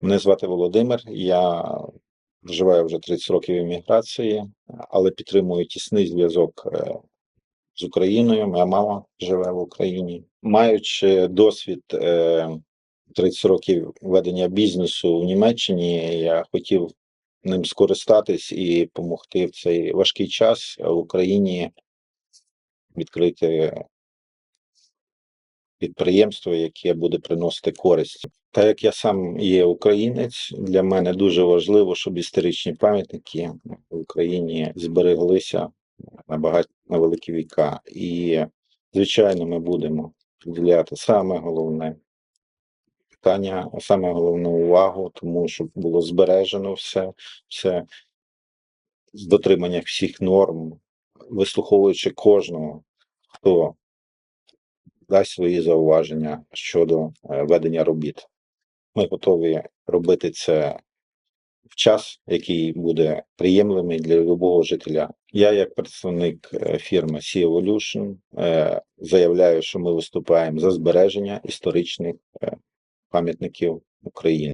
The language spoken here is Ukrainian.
Мене звати Володимир. Я вживаю вже 30 років еміграції, але підтримую тісний зв'язок е, з Україною. Моя мама живе в Україні. Маючи досвід е, 30 років ведення бізнесу в Німеччині, я хотів ним скористатись і допомогти в цей важкий час в Україні відкрити підприємство, яке буде приносити користь. Так як я сам є українець, для мене дуже важливо, щоб історичні пам'ятники в Україні збереглися на багаті на великі віка. І, звичайно, ми будемо приділяти саме головне питання, саме головну увагу, тому щоб було збережено все, все з дотримання всіх норм, вислуховуючи кожного, хто дасть свої зауваження щодо е, ведення робіт. Ми готові робити це в час, який буде приємливий для любого жителя. Я, як представник е, фірми Sea Evolution, е, заявляю, що ми виступаємо за збереження історичних пам'ятників України.